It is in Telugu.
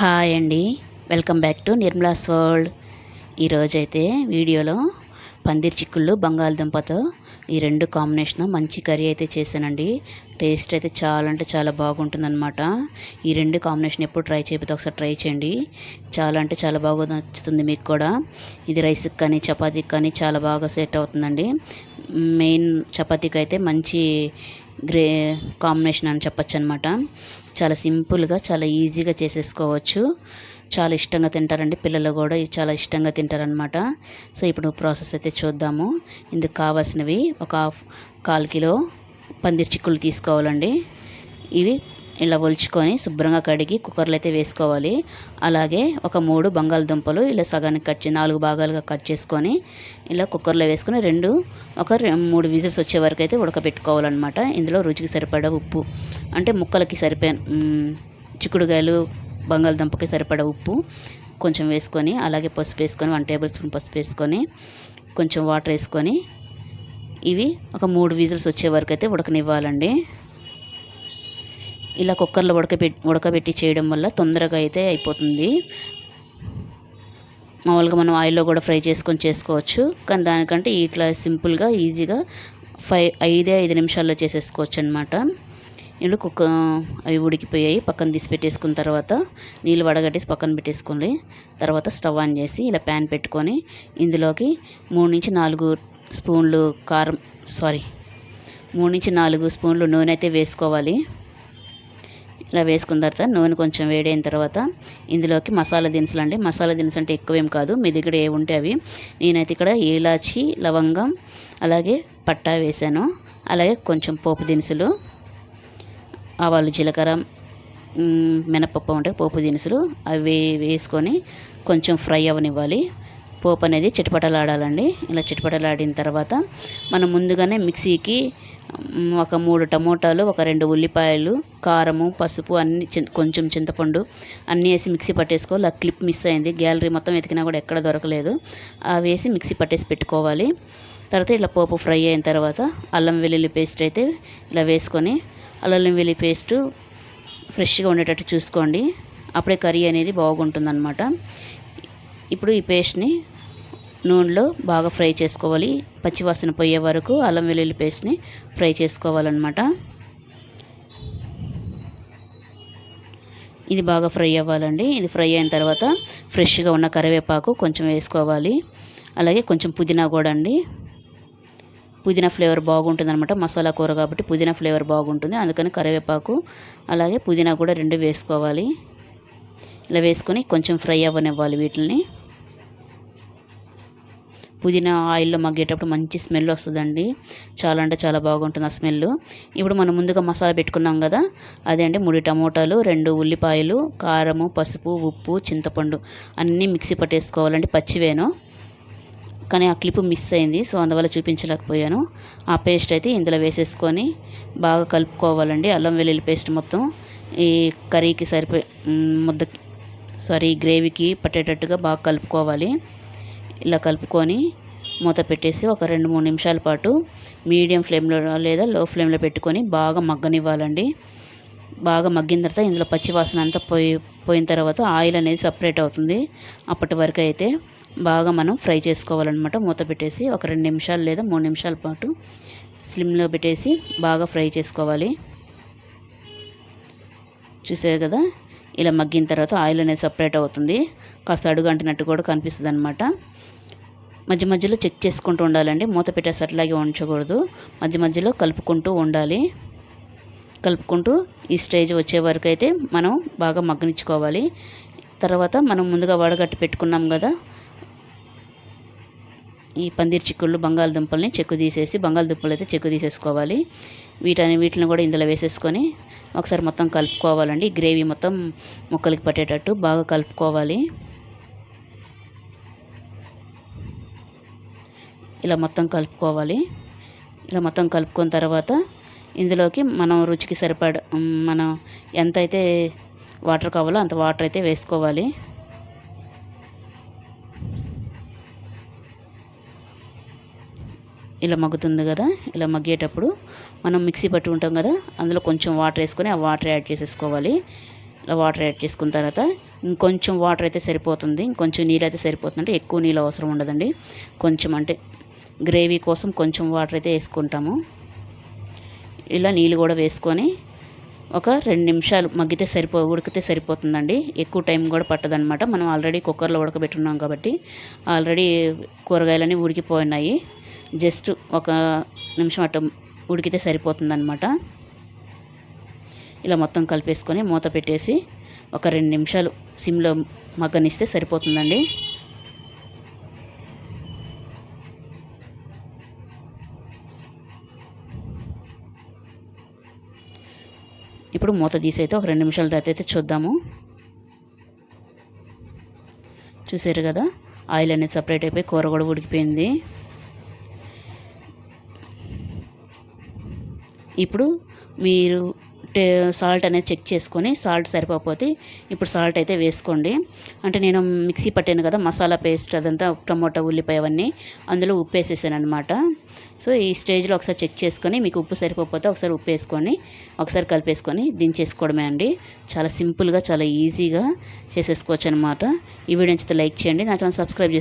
హాయ్ అండి. Welcome back to Nirmala's world. ఈరోజైతే వీడియోలో పందిర్ చిక్కుళ్ళు బంగాళదుంపతో ఈ రెండు కాంబినేషన్ మంచి కర్రీ అయితే చేశానండి. టేస్ట్ అయితే చాలా అంటే చాలా బాగుంటుందన్నమాట. ఈ రెండు కాంబినేషన్ ఎప్పుడు ట్రై చేయకపోతే ఒకసారి ట్రై చేయండి. చాలా అంటే చాలా బాగా నచ్చుతుంది మీకు కూడా. ఇది రైస్కి కానీ చపాతీకి కానీ చాలా బాగా సెట్ అవుతుందండి. మెయిన్ చపాతీకి అయితే మంచి గ్రే కాంబినేషన్ అని చెప్పచ్చు అనమాట చాలా సింపుల్గా చాలా ఈజీగా చేసేసుకోవచ్చు. చాలా ఇష్టంగా తింటారండి పిల్లలు కూడా చాలా ఇష్టంగా తింటారనమాట. సో ఇప్పుడు ప్రాసెస్ అయితే చూద్దాము. ఇందుకు కావాల్సినవి ఒక హాఫ్ కాల్ కిలో పందిర్ చిక్కులు తీసుకోవాలండి. ఇవి ఇలా ఒలుచుకొని శుభ్రంగా కడిగి కుక్కర్లో అయితే వేసుకోవాలి. అలాగే ఒక మూడు బంగాళదుంపలు ఇలా సగానికి కట్ నాలుగు భాగాలుగా కట్ చేసుకొని ఇలా కుక్కర్లో వేసుకొని రెండు ఒక రె- మూడు విజిల్స్ వచ్చే వరకు అయితే ఉడకబెట్టుకోవాలన్నమాట. ఇందులో రుచికి సరిపడా ఉప్పు అంటే ముక్కలకి సరిపోయిన చిక్కుడుగాయలు బంగాళదుంపకి సరిపడా ఉప్పు కొంచెం వేసుకొని అలాగే పసుపు వేసుకొని వన్ టేబుల్ స్పూన్ పసుపు వేసుకొని కొంచెం వాటర్ వేసుకొని ఇవి ఒక మూడు విజిల్స్ వచ్చే వరకు అయితే ఉడకనివ్వాలండి. ఇలా కుక్కర్లో ఉడకబెట్టి ఉడకబెట్టి చేయడం వల్ల తొందరగా అయితే అయిపోతుంది. మామూలుగా మనం ఆయిల్లో కూడా ఫ్రై చేసుకొని చేసుకోవచ్చు. కానీ దానికంటే ఇట్లా సింపుల్గా ఈజీగా ఫైవ్ ఐదే ఐదు నిమిషాల్లో చేసేసుకోవచ్చు అనమాట ఇల్లు కుక్క అవి ఉడికిపోయాయి. పక్కన తీసి పెట్టేసుకున్న తర్వాత నీళ్ళు వడగట్టేసి పక్కన పెట్టేసుకోండి. తర్వాత స్టవ్ ఆన్ చేసి ఇలా ప్యాన్ పెట్టుకొని ఇందులోకి మూడు నుంచి నాలుగు స్పూన్లు కారం సారీ మూడు నుంచి నాలుగు స్పూన్లు నూనె అయితే వేసుకోవాలి. ఇలా వేసుకున్న తర్వాత నూనె కొంచెం వేడైన తర్వాత ఇందులోకి మసాలా దినుసులు అండి. మసాలా దినుసులు అంటే ఎక్కువేం కాదు. మీ దగ్గర ఏ ఉంటే అవి. నేనైతే ఇక్కడ ఏలాచి లవంగం అలాగే పట్టా వేసాను అలాగే కొంచెం పోపు దినుసులు ఆవాలు జీలకర్ర మినపప్పు ఉంటే పోపు దినుసులు అవి వేసుకొని కొంచెం ఫ్రై అవనివ్వాలి. పోపు అనేది చిటపటలాడాలండి. ఇలా చిటపటలాడిన తర్వాత మనం ముందుగానే మిక్సీకి ఒక మూడు టమోటాలు ఒక రెండు ఉల్లిపాయలు కారము పసుపు అన్ని చింత కొంచెం చింతపండు అన్నీ వేసి మిక్సీ పట్టేసుకోవాలి ఆ క్లిప్ మిస్ అయింది. గ్యాలరీ మొత్తం వెతికినా కూడా ఎక్కడ దొరకలేదు. అవి వేసి మిక్సీ పట్టేసి పెట్టుకోవాలి. తర్వాత ఇలా పోపు ఫ్రై అయిన తర్వాత అల్లం వెల్లుల్లి పేస్ట్ అయితే ఇలా వేసుకొని అల్లం వెల్లుల్లి పేస్టు ఫ్రెష్గా ఉండేటట్టు చూసుకోండి. అప్పుడే కర్రీ అనేది బాగుంటుందన్నమాట. ఇప్పుడు ఈ పేస్ట్ని నూనెలో బాగా ఫ్రై చేసుకోవాలి. పచ్చివాసన పోయే వరకు అల్లం వెల్లుల్లి పేస్ట్ని ఫ్రై చేసుకోవాలన్నమాట. ఇది బాగా ఫ్రై అవ్వాలండి. ఇది ఫ్రై అయిన తర్వాత ఫ్రెష్గా ఉన్న కరివేపాకు కొంచెం వేసుకోవాలి. అలాగే కొంచెం పుదీనా కూడా అండి. పుదీనా ఫ్లేవర్ బాగుంటుంది అనమాట మసాలా కూర కాబట్టి పుదీనా ఫ్లేవర్ బాగుంటుంది. అందుకని కరివేపాకు అలాగే పుదీనా కూడా రెండు వేసుకోవాలి. ఇలా వేసుకొని కొంచెం ఫ్రై అవ్వనివ్వాలి వీటిని పుదీనా ఆయిల్లో మగ్గేటప్పుడు మంచి స్మెల్ వస్తుందండి. చాలా అంటే చాలా బాగుంటుంది ఆ స్మెల్. ఇప్పుడు మనం ముందుగా మసాలా పెట్టుకున్నాం కదా అదే అండి మూడు టమోటాలు రెండు ఉల్లిపాయలు కారము పసుపు ఉప్పు చింతపండు అన్నీ మిక్సీ పట్టేసుకోవాలండి. పచ్చివేను కానీ ఆ క్లిప్ మిస్ అయింది సో అందువల్ల చూపించలేకపోయాను. ఆ పేస్ట్ అయితే ఇందులో వేసేసుకొని బాగా కలుపుకోవాలండి. అల్లం వెల్లుల్లి పేస్ట్ మొత్తం ఈ కర్రీకి సరిపోయి ముద్ద సారీ గ్రేవీకి పట్టేటట్టుగా బాగా కలుపుకోవాలి. ఇలా కలుపుకొని మూత పెట్టేసి ఒక రెండు మూడు నిమిషాల పాటు మీడియం ఫ్లేమ్లో లేదా లో ఫ్లేమ్లో పెట్టుకొని బాగా మగ్గనివ్వాలండి. బాగా మగ్గిన తర్వాత ఇందులో పచ్చివాసన అంతా పోయి పోయిన తర్వాత ఆయిల్ అనేది సపరేట్ అవుతుంది. అప్పటి వరకు అయితే బాగా మనం ఫ్రై చేసుకోవాలన్నమాట. మూత పెట్టేసి ఒక రెండు నిమిషాలు లేదా మూడు నిమిషాల పాటు స్లిమ్లో పెట్టేసి బాగా ఫ్రై చేసుకోవాలి. చూసారు కదా? ఇలా మగ్గిన తర్వాత ఆయిల్ అనేది సపరేట్ అవుతుంది. కాస్త అడుగంటినట్టు కూడా కనిపిస్తుంది అనమాట మధ్య మధ్యలో చెక్ చేసుకుంటూ ఉండాలండి. మూత పెట్టేసి అట్లాగే ఉంచకూడదు. మధ్య మధ్యలో కలుపుకుంటూ ఉండాలి. కలుపుకుంటూ ఈ స్టేజ్ వచ్చే వరకు అయితే మనం బాగా మగ్గనిచ్చుకోవాలి. తర్వాత మనం ముందుగా వడగట్టి పెట్టుకున్నాం కదా ఈ పందిర్ చిక్కుళ్ళు బంగాళదుంపల్ని చెక్కు తీసేసి బంగాళదుంపలు అయితే చెక్కు తీసేసుకోవాలి. వీటని వీటిని కూడా ఇందులో వేసేసుకొని ఒకసారి మొత్తం కలుపుకోవాలండి. గ్రేవీ మొత్తం ముక్కలకి పట్టేటట్టు బాగా కలుపుకోవాలి. ఇలా మొత్తం కలుపుకోవాలి. ఇలా మొత్తం కలుపుకున్న తర్వాత ఇందులోకి మనం రుచికి సరిపడ మనం ఎంతైతే వాటర్ కావాలో అంత వాటర్ అయితే వేసుకోవాలి. ఇలా మగ్గుతుంది కదా ఇలా మగ్గేటప్పుడు మనం మిక్సీ పట్టి ఉంటాం కదా అందులో కొంచెం వాటర్ వేసుకొని ఆ వాటర్ యాడ్ చేసేసుకోవాలి. ఇలా వాటర్ యాడ్ చేసుకున్న తర్వాత ఇంకొంచెం వాటర్ అయితే సరిపోతుంది ఇంకొంచెం నీళ్ళు అయితే సరిపోతుంది. అంటే ఎక్కువ నీళ్ళు అవసరం ఉండదండి. కొంచెం అంటే గ్రేవీ కోసం కొంచెం వాటర్ అయితే వేసుకుంటాము. ఇలా నీళ్ళు కూడా వేసుకొని ఒక రెండు నిమిషాలు మగ్గితే సరిపో ఉడికితే సరిపోతుందండి. ఎక్కువ టైం కూడా పట్టదనమాట మనం ఆల్రెడీ కుక్కర్లో ఉడకబెట్టున్నాం కాబట్టి ఆల్రెడీ కూరగాయలన్నీ ఉడికిపోయినాయి. జస్ట్ ఒక నిమిషం అట్ట ఉడికితే సరిపోతుందనమాట ఇలా మొత్తం కలిపేసుకొని మూత పెట్టేసి ఒక రెండు నిమిషాలు సిమ్లో మగ్గనిస్తే సరిపోతుందండి. ఇప్పుడు మూత తీసి అయితే ఒక రెండు నిమిషాల తర్వాత అయితే చూద్దాము. చూసారు కదా? ఆయిల్ అనేది సపరేట్ అయిపోయి కూర కూడా ఉడికిపోయింది. ఇప్పుడు మీరు టే సాల్ట్ అనేది చెక్ చేసుకొని సాల్ట్ సరిపోకపోతే ఇప్పుడు సాల్ట్ అయితే వేసుకోండి. అంటే నేను మిక్సీ పట్టాను కదా మసాలా పేస్ట్ అదంతా టమోటా ఉల్లిపాయ అవన్నీ అందులో ఉప్పు వేసేసాను అనమాట సో ఈ స్టేజ్లో ఒకసారి చెక్ చేసుకొని మీకు ఉప్పు సరిపోకపోతే ఒకసారి ఉప్పు వేసుకొని ఒకసారి కలిపేసుకొని దించేసుకోవడమే అండి. చాలా సింపుల్గా చాలా ఈజీగా చేసేసుకోవచ్చు అనమాట ఈ వీడియో నచ్చితే లైక్ చేయండి నా ఛానల్ సబ్స్క్రైబ్ చేసుకోండి